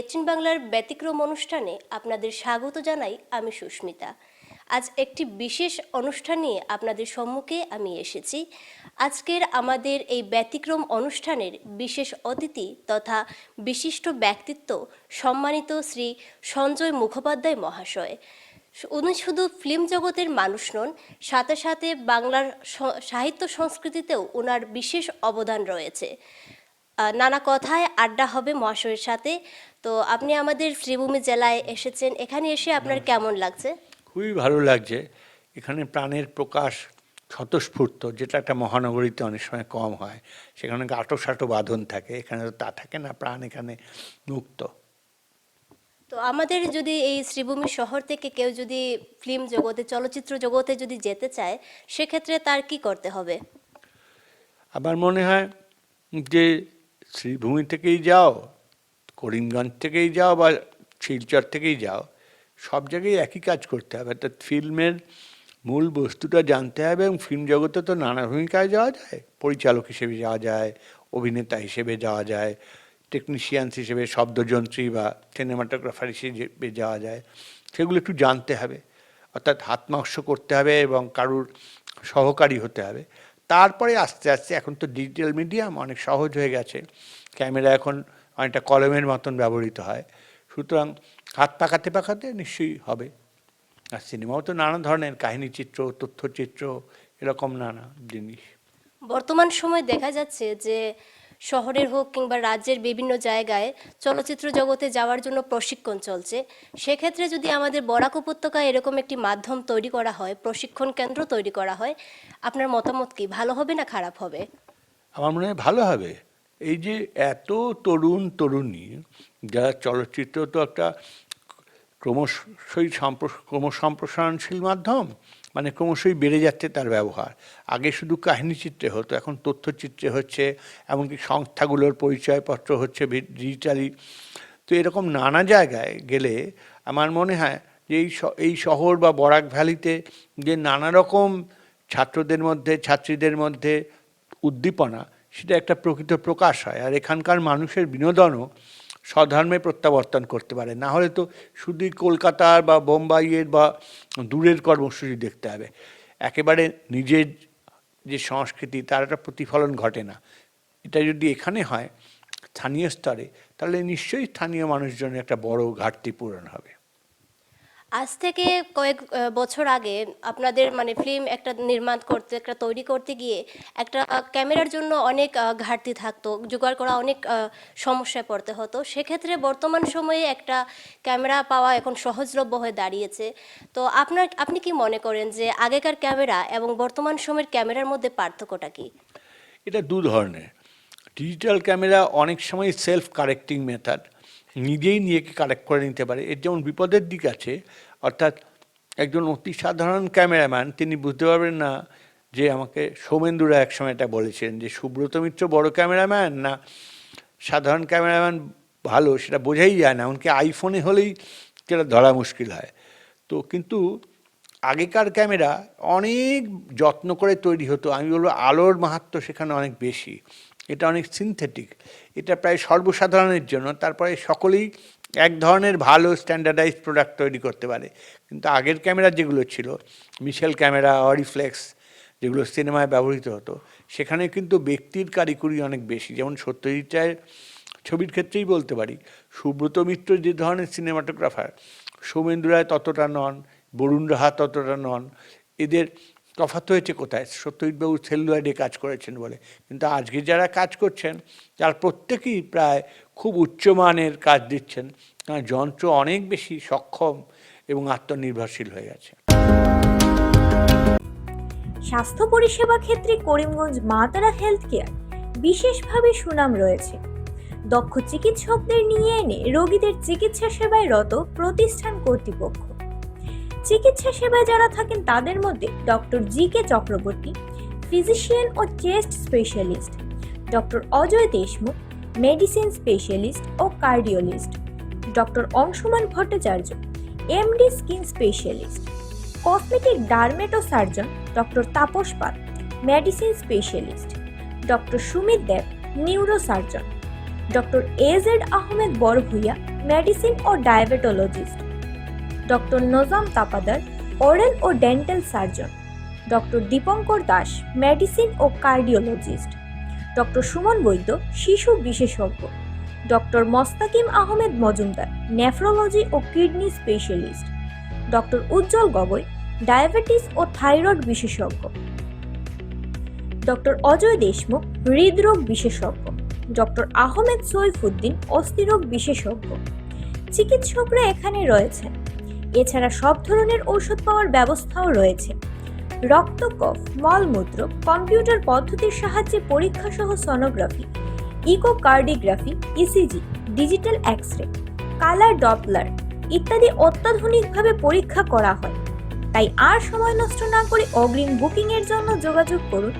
এচিন বাংলার ব্যতিক্রম অনুষ্ঠানে আপনাদের স্বাগত জানাই আমি সুস্মিতা। আজ একটি বিশেষ অনুষ্ঠান নিয়ে আপনাদের সম্মুখে আমি এসেছি। আজকের আমাদের এই ব্যতিক্রম অনুষ্ঠানের বিশেষ অতিথি তথা বিশিষ্ট ব্যক্তিত্ব সম্মানিত শ্রী সঞ্জয় মুখোপাধ্যায় মহাশয়। উনি শুধু ফিল্ম জগতের মানুষ নন, সাথে সাথে বাংলার সাহিত্য সংস্কৃতিতেও ওনার বিশেষ অবদান রয়েছে। নানা কথায় আড্ডা হবে মহাশয়ের সাথে। তো আপনি আমাদের শ্রীভূমি জেলায় এসেছেন। এখানে এসে আপনার কেমন লাগছে? খুবই ভালো লাগছে। এখানে প্রাণের প্রকাশ স্বতঃস্ফূর্ত যেটা একটা মহানগরীতে অনেক সময় কম হয়। সেখানে গাটো সাটো বাঁধন থাকে। এখানে তো তা থাকে না প্রাণ এখানে মুক্ত। তো আমাদের যদি এই শ্রীভূমি শহর থেকে কেউ যদি ফিল্ম জগতে চলচ্চিত্র জগতে যদি যেতে চায় সেক্ষেত্রে তার কি করতে হবে? আমার মনে হয় যে শ্রীভূমি থেকেই যাও। করিমগঞ্জ থেকেই যাও বা শিলচর থেকেই যাও, সব জায়গায় একই কাজ করতে হবে। অর্থাৎ ফিল্মের মূল বস্তুটা জানতে হবে এবং ফিল্ম জগতে তো নানা ভূমিকায় যাওয়া যায়। পরিচালক হিসেবে যাওয়া যায়, অভিনেতা হিসেবে যাওয়া যায় টেকনিশিয়ানস হিসেবে শব্দযন্ত্রী বা সিনেমাটোগ্রাফার হিসেবে যাওয়া যায়, সেগুলো একটু জানতে হবে। অর্থাৎ হাতমাংস করতে হবে এবং কারুর সহকারী হতে হবে। তারপরে আস্তে আস্তে এখন তো ডিজিটাল মিডিয়াম অনেক সহজ হয়ে গেছে। ক্যামেরা এখন অনেকটা কলমের মতন ব্যবহৃত হয়। সুতরাং হাত পাকাতে পাকাতে নিশ্চয়ই হবে। আর সিনেমাও তো নানা ধরনের কাহিনী চিত্র তথ্যচিত্র এরকম নানা জিনিস। বর্তমান সময় দেখা যাচ্ছে যে শহরের হোক কিংবা রাজ্যের বিভিন্ন জায়গায় চলচ্চিত্র জগতে যাওয়ার জন্য প্রশিক্ষণ চলছে। সেক্ষেত্রে যদি আমাদের বরাক উপত্যকায় এরকম একটি মাধ্যম তৈরি করা হয় প্রশিক্ষণ কেন্দ্র তৈরি করা হয় আপনার মতামত কি? ভালো হবে না খারাপ হবে? আমার মনে হয় ভালো হবে। এই যে এত তরুণ তরুণী, যারা চলচ্চিত্র তো একটা ক্রমশই সম্প্র- ক্রমসম্প্রসারণশীল মাধ্যম মানে ক্রমশই বেড়ে যাচ্ছে তার ব্যবহার। আগে শুধু কাহিনী চিত্রে হতো, এখন তথ্যচিত্রে হচ্ছে, এমনকি সংস্থাগুলোর পরিচয়পত্র হচ্ছে ডিজিটালি তো এরকম নানা জায়গায় গেলে আমার মনে হয় যে এই এই শহর বা বরাক ভ্যালিতে যে নানা রকম ছাত্রদের মধ্যে, ছাত্রীদের মধ্যে উদ্দীপনা সেটা একটা প্রকৃত প্রকাশ হয়। আর এখানকার মানুষের বিনোদনও স্বধর্মে প্রত্যাবর্তন করতে পারে। না হলে তো শুধুই কলকাতার বা বোম্বাইয়ের বা দূরের কর্মসূচি দেখতে হবে। একেবারে নিজের যে সংস্কৃতি, তার একটা প্রতিফলন ঘটে না। এটা যদি এখানে হয়, স্থানীয় স্তরে, তাহলে নিশ্চয়ই স্থানীয় মানুষজনের একটা বড় ঘাটতি পূরণ হবে। আজ থেকে কয়েক বছর আগে আপনাদের মানে ফিল্ম একটা নির্মাণ করতে, একটা তৈরি করতে গিয়ে একটা ক্যামেরার জন্য অনেক ঘাটতি থাকতো, জোগাড় করা অনেক সমস্যায় পড়তে হতো। সেক্ষেত্রে বর্তমান সময়ে একটা ক্যামেরা পাওয়া এখন সহজলভ্য হয়ে দাঁড়িয়েছে। তো আপনার, আপনি কি মনে করেন যে আগেকার ক্যামেরা এবং বর্তমান সময়ের ক্যামেরার মধ্যে পার্থক্যটা কি? এটা দু ধরনের। ডিজিটাল ক্যামেরা অনেক সময় সেলফ কারেক্টিং মেথড নিজেই নিজেকে কারেক্ট করে নিতে পারে? এর যেমন বিপদের দিক আছে, অর্থাৎ একজন অতি সাধারণ ক্যামেরাম্যান তিনি বুঝতে পারবেন না যে আমাকে সৌমেন্দুরা একসময় এটা বলেছেন যে, সুব্রত মিত্র বড় ক্যামেরাম্যান না সাধারণ ক্যামেরাম্যান ভালো সেটা বোঝাই যায় না, এমনকি আইফোনে হলেই সেটা ধরা মুশকিল হয়। তো কিন্তু আগেকার ক্যামেরা অনেক যত্ন করে তৈরি হতো। আমি বলব আলোর মাহাত্ম সেখানে অনেক বেশি। এটা অনেক সিনথেটিক এটা প্রায় সর্বসাধারণের জন্য। তারপরে সকলেই এক ধরনের ভালো স্ট্যান্ডার্ডাইজ প্রোডাক্ট তৈরি করতে পারে। কিন্তু আগের ক্যামেরা যেগুলো ছিল মিশেল ক্যামেরা অরিফ্লেক্স যেগুলো সিনেমায় ব্যবহৃত হতো, সেখানে কিন্তু ব্যক্তির কারিকুরি অনেক বেশি। যেমন সত্যজিৎ রায়ের ছবির ক্ষেত্রেই বলতে পারি, সুব্রত মিত্র যে ধরনের সিনেমাটোগ্রাফার সৌমেন্দ্র রায় ততটা নন, বরুণ রাহা ততটা নন, এদের তফাৎ হয়েছে কোথায়? সত্যজিৎবাবু সেলুলাইডে কাজ করেছেন বলে। কিন্তু আজকে যারা কাজ করছেন তার প্রত্যেকেই প্রায় খুব উচ্চমানের কাজ দিচ্ছেন কারণ যন্ত্র অনেক বেশি সক্ষম এবং আত্মনির্ভরশীল হয়ে গেছে। স্বাস্থ্য পরিষেবা ক্ষেত্রে করিমগঞ্জ মাতারা হেলথ কেয়ার বিশেষভাবে সুনাম রয়েছে। দক্ষ চিকিৎসকদের নিয়ে এনে রোগীদের চিকিৎসা সেবায় রত প্রতিষ্ঠান কর্তৃপক্ষ। চিকিৎসা সেবায় যারা থাকেন তাদের মধ্যে doctor G K Chakraborty, physician ও chest specialist, doctor Ajay Deshmukh, medicine specialist ও cardiologist doctor Anshuman Bhattacharya MD skin specialist, cosmetic dermato surgeon doctor Tapas Pal, medicine specialist, doctor Sumit Deb neuro surgeon doctor AZ Ahmed Barbhuiya medicine ও diabetologist. Doctor Najam Tapadar oral ও dental surgeon, doctor Dipankar Das, medicine ও cardiologist, doctor Suman Baidya, শিশু বিশেষজ্ঞ, doctor মস্তাকিম Ahmed Majumdar, nephrology ও kidney specialist, doctor Ujjwal Gogoi, diabetes ও thyroid বিশেষজ্ঞ, doctor Ajay Deshmukh, হৃদরোগ বিশেষজ্ঞ, doctor Ahmed Saifuddin, অস্থিরোগ বিশেষজ্ঞ। চিকিৎসকরা এখানে রয়েছেন। এছাড়া সব ধরনের ঔষধ পাওয়ার ব্যবস্থাও রয়েছে। রক্তকফ, মলমূত্র, কম্পিউটার পদ্ধতির সাহায্যে পরীক্ষা সহ sonography, echocardiography, ECG, digital X ray colour Doppler ইত্যাদি অত্যাধুনিকভাবে পরীক্ষা করা হয়। তাই আর সময় নষ্ট না করে অগ্রিম বুকিংয়ের জন্য যোগাযোগ করুন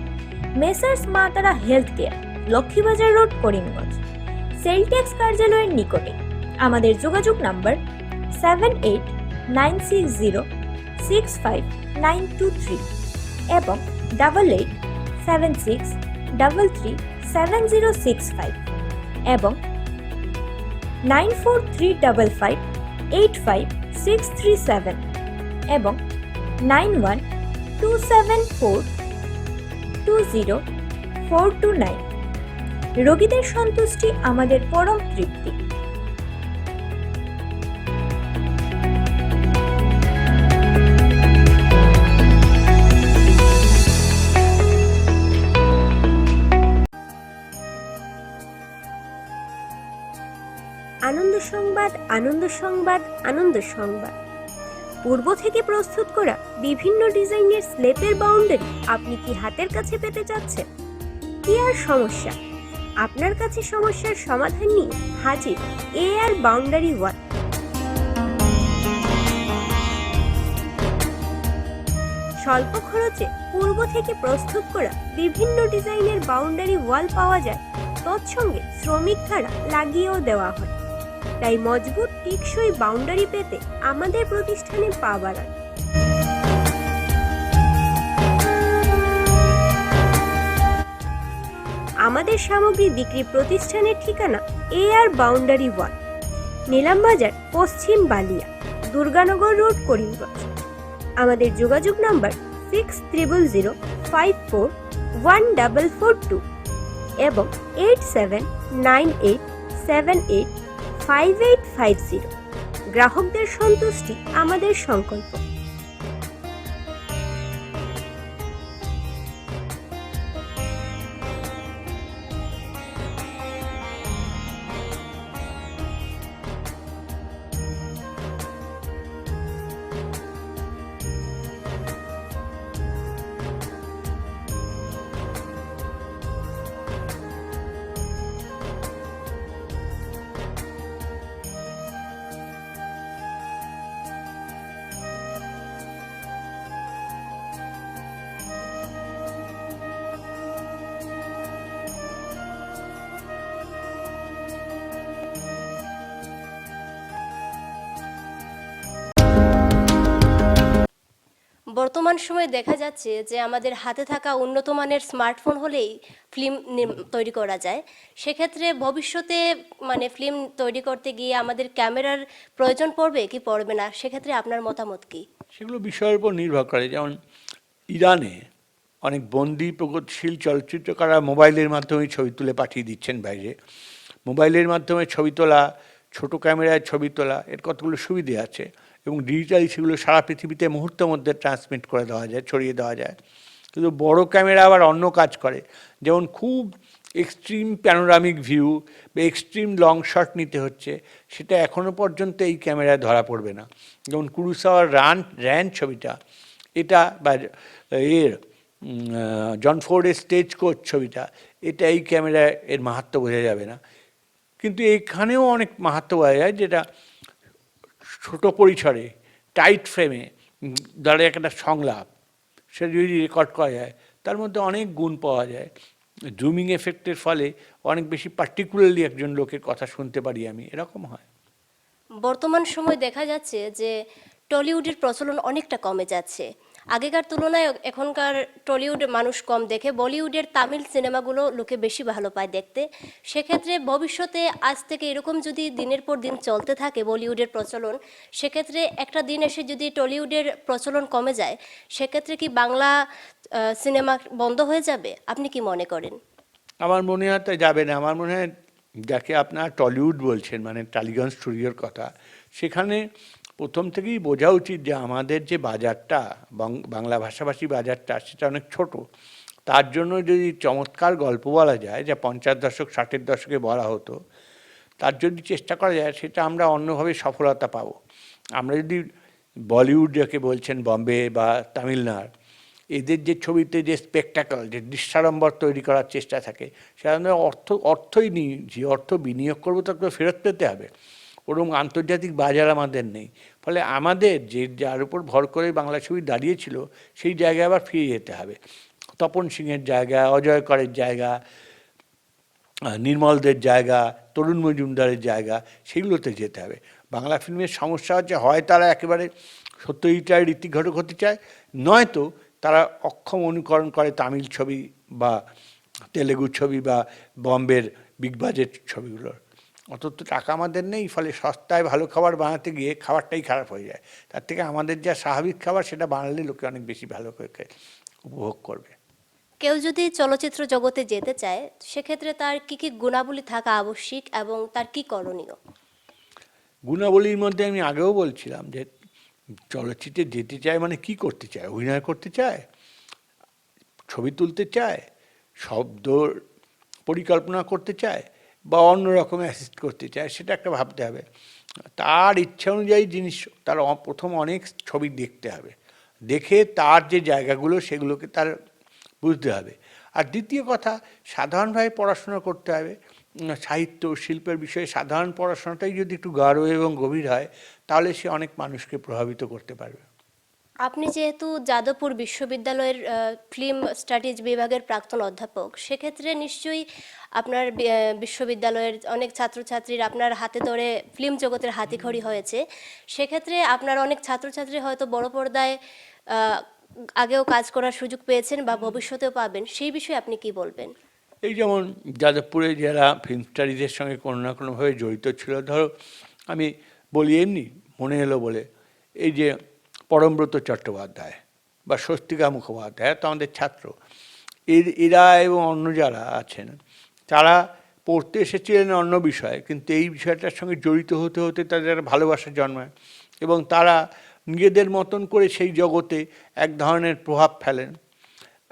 messrs Matara health care Lakshmibazar road, Karimganj. Sales tax কার্যালয়ের নিকটে। আমাদের যোগাযোগ number seven eight nine six zero six five nine two three এবং double eight seven six double three seven zero six five এবং nine four three double five eight five six three seven এবং nine one two seven four two zero four two nine. রোগীদের সন্তুষ্টি আমাদের পরম তৃপ্তি। সংবাদ, আনন্দ সংবাদ আনন্দ সংবাদ। পূর্ব থেকে প্রস্তুত করা বিভিন্ন ডিজাইনের স্লেপের বাউন্ডারি আপনি কি হাতের কাছে পেতে চাচ্ছেন? কি আর সমস্যা? আপনার কাছে সমস্যার সমাধান নিয়ে হাজির এ আর বাউন্ডারি ওয়াল স্বল্প খরচে পূর্ব থেকে প্রস্তুত করা বিভিন্ন ডিজাইনের বাউন্ডারি ওয়াল পাওয়া যায়। তৎসঙ্গে শ্রমিক দ্বারা লাগিয়েও দেওয়া হয়। তাই মজবুত, টেকসই বাউন্ডারি পেতে আমাদের প্রতিষ্ঠানে পা বাড়ান। আমাদের সামগ্রী বিক্রি প্রতিষ্ঠানের ঠিকানা এ আর বাউন্ডারি ওয়াল নিলামবাজার পশ্চিম বালিয়া, দুর্গানগর রোড, করিমগঞ্জ। আমাদের যোগাযোগ number six triple zero five four one double four two এবং eight seven nine eight seven eight five eight five zero গ্রাহকদের সন্তুষ্টি আমাদের সংকল্প। বর্তমান সময়ে দেখা যাচ্ছে যে আমাদের হাতে থাকা উন্নত মানের স্মার্টফোন হলেই ফিল্ম তৈরি করা যায়। সেক্ষেত্রে ভবিষ্যতে মানে ফিল্ম তৈরি করতে গিয়ে আমাদের ক্যামেরার প্রয়োজন পড়বে কি পড়বে না? সেক্ষেত্রে আপনার মতামত কি? সেগুলো বিষয়ের উপর নির্ভর করে। যেমন ইরানে অনেক বন্দি প্রগতিশীল চলচ্চিত্রকাররা মোবাইলের মাধ্যমে ছবি তুলে পাঠিয়ে দিচ্ছেন বাইরে। মোবাইলের মাধ্যমে ছবি তোলা, ছোট ক্যামেরায় ছবি তোলা, এর কতগুলো সুবিধে আছে? এবং ডিজিটালি সেগুলো সারা পৃথিবীতে মুহূর্তের মধ্যে ট্রান্সমিট করে দেওয়া যায়, ছড়িয়ে দেওয়া যায়। কিন্তু বড় ক্যামেরা আবার অন্য কাজ করে। যেমন খুব এক্সট্রিম প্যানোরামিক ভিউ বা এক্সট্রিম লং শট নিতে হচ্ছে, সেটা এখনও পর্যন্ত এই ক্যামেরায় ধরা পড়বে না। যেমন কুরুসাওয়ার রান র্যান ছবিটা, এটা বা এর জন ফোর্ডের স্টেজ কোচ ছবিটা, এটা এই ক্যামেরায় এর মাহাত্ম বোঝা যাবে না। কিন্তু এখানেও অনেক মাহাত্ম বোঝা যায়, যেটা ছোট পরিসরে টাইট ফ্রেমে দাঁড়িয়ে একটা সংলাপ সেটা যদি রেকর্ড করা যায়, তার মধ্যে অনেক গুণ পাওয়া যায়। জুমিং এফেক্টের ফলে অনেক বেশি পার্টিকুলারলি একজন লোকের কথা শুনতে পারি আমি, এরকম হয়। বর্তমান সময় দেখা যাচ্ছে যে টলিউডের প্রচলন অনেকটা কমে যাচ্ছে। আগেকার তুলনায় এখনকার টলিউড মানুষ কম দেখে। বলিউডের তামিল সিনেমাগুলো লোকে বেশি ভালো পায় দেখতে। সেক্ষেত্রে ভবিষ্যতে আজ থেকে এরকম যদি দিনের পর দিন চলতে থাকে বলিউডের প্রচলন, সেক্ষেত্রে একটা দিন এসে যদি টলিউডের প্রচলন কমে যায়, সেক্ষেত্রে কি বাংলা সিনেমা বন্ধ হয়ে যাবে? আপনি কি মনে করেন? আমার মনে হয় তা যাবে না। আমার মনে হয়, যাকে আপনার টলিউড বলছেন মানে টালিগঞ্জ স্টুডিওর কথা, সেখানে প্রথম থেকেই বোঝা উচিত যে আমাদের যে বাজারটা বাংলা ভাষাভাষী বাজারটা, সেটা অনেক ছোট। তার জন্য যদি চমৎকার গল্প বলা যায়, যা পঞ্চাশ দশক, ষাটের দশকে বলা হতো, তার যদি চেষ্টা করা যায়, সেটা আমরা অন্যভাবে সফলতা পাবো। আমরা যদি বলিউড যাকে বলছেন, বম্বে বা তামিলনাড়, এদের যে ছবিতে যে স্পেকটাকল, যে দৃশ্যাড়ম্বর তৈরি করার চেষ্টা থাকে আমরা অর্থ, অর্থই নিই, যে অর্থ বিনিয়োগ করব, তাকে ফেরত পেতে হবে। ওরকম আন্তর্জাতিক বাজার আমাদের নেই। ফলে আমাদের যে, যার উপর ভর করে বাংলা ছবি দাঁড়িয়েছিল, সেই জায়গায় আবার ফিরে যেতে হবে। তপন সিংয়ের জায়গা, অজয় করের জায়গা নির্মলদের জায়গা, তরুণ মজুমদারের জায়গা, সেগুলোতে যেতে হবে। বাংলা ফিল্মের সমস্যা হচ্ছে, হয় তারা একেবারে সত্যজিৎ রীতি ঘটক হতে চায়, নয়তো তারা অক্ষম অনুকরণ করে তামিল ছবি বা তেলেগু ছবি বা বম্বের বিগ বাজেট ছবিগুলোর। অত তো টাকা আমাদের নেই ফলে সস্তায় ভালো খাবার বানাতে গিয়ে খাবারটাই খারাপ হয়ে যায়। তার থেকে আমাদের যা স্বাভাবিক খাবার সেটা বানালে লোকে অনেক বেশি ভালো করে উপভোগ করবে। কেউ যদি চলচ্চিত্র জগতে যেতে চায় সেক্ষেত্রে তার কি কি গুণাবলী থাকা আবশ্যিক এবং তার কি করণীয়? গুণাবলীর মধ্যে আমি আগেও বলছিলাম যে চলচ্চিত্রে যেতে চায় মানে কি করতে চায়? অভিনয় করতে চায়? ছবি তুলতে চায়? শব্দ পরিকল্পনা করতে চায়? বা অন্য রকম অ্যাসিস্ট করতে চায়, সেটা একটা ভাবতে হবে। তার ইচ্ছা অনুযায়ী জিনিস, তার প্রথম অনেক ছবি দেখতে হবে। দেখে তার যে জায়গাগুলো, সেগুলোকে তার বুঝতে হবে। আর দ্বিতীয় কথা, সাধারণভাবে পড়াশোনা করতে হবে। সাহিত্য, শিল্পের বিষয়ে সাধারণ পড়াশোনাটাই যদি একটু গাঢ় এবং গভীর হয়, তাহলে সে অনেক মানুষকে প্রভাবিত করতে পারবে। আপনি যেহেতু যাদবপুর বিশ্ববিদ্যালয়ের ফিল্ম স্টাডিজ বিভাগের প্রাক্তন অধ্যাপক, সেক্ষেত্রে নিশ্চয়ই আপনার বিশ্ববিদ্যালয়ের অনেক ছাত্রছাত্রীর আপনার হাতে ধরে ফিল্ম জগতের হাতিখড়ি হয়েছে। সেক্ষেত্রে আপনার অনেক ছাত্রছাত্রী হয়তো বড় পর্দায় আগেও কাজ করার সুযোগ পেয়েছেন বা ভবিষ্যতেও পাবেন। সেই বিষয়ে আপনি কি বলবেন? এই যেমন যাদবপুরে যারা ফিল্ম স্টাডিজের সঙ্গে কোনো না কোনোভাবে জড়িত ছিল, ধরো আমি বলি এমনি, মনে এলো বলে, এই যে পরমব্রত চট্টোপাধ্যায় বা স্বস্তিকা মুখোপাধ্যায়, তো আমাদের ছাত্র। এর, এরা এবং অন্য যারা আছেন, তারা পড়তে এসেছিলেন অন্য বিষয়ে, কিন্তু এই বিষয়টার সঙ্গে জড়িত হতে হতে তাদের ভালোবাসা জন্মায় এবং তারা নিজেদের মতন করে সেই জগতে এক ধরনের প্রভাব ফেলেন।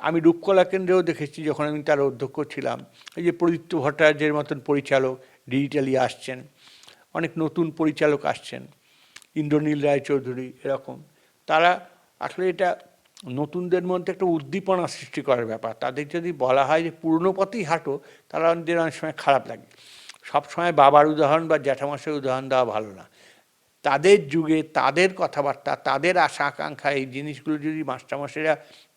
আমি রূপকলা কেন্দ্রেও দেখেছি যখন আমি তার অধ্যক্ষ ছিলাম, এই যে প্রদীপ্ত ভট্টাচার্যের মতন পরিচালক ডিজিটালি আসছেন, অনেক নতুন পরিচালক আসছেন, ইন্দ্রনীল রায়চৌধুরী এরকম। তারা আসলে এটা নতুনদের মধ্যে একটা উদ্দীপনা সৃষ্টি করার ব্যাপার। তাদের যদি বলা হয় যে পুরনো পথেই হাঁটো তারা আমাদের অনেক সময় খারাপ লাগে। সবসময় বাবার উদাহরণ বা জ্যাঠামশাই উদাহরণ দেওয়া ভালো না। তাদের যুগে তাদের কথাবার্তা তাদের আশা আকাঙ্ক্ষা এই জিনিসগুলো যদি মাস্টারমশাইরা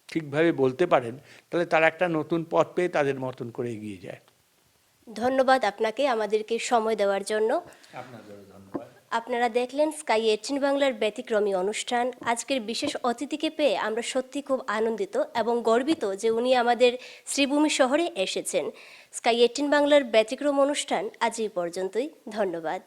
ঠিকভাবে বলতে পারেন তাহলে তারা একটা নতুন পথ পেয়ে তাদের মতন করে এগিয়ে যায়। ধন্যবাদ আপনাকে আমাদেরকে সময় দেওয়ার জন্য। আপনারা দেখলেন স্কাই এইটিন বাংলার ব্যতিক্রমী অনুষ্ঠান। আজকের বিশেষ অতিথিকে পেয়ে আমরা সত্যি খুব আনন্দিত এবং গর্বিত যে উনি আমাদের শ্রীভূমি শহরে এসেছেন। স্কাই এইটিন বাংলার ব্যতিক্রম অনুষ্ঠান আজ এই পর্যন্তই। ধন্যবাদ।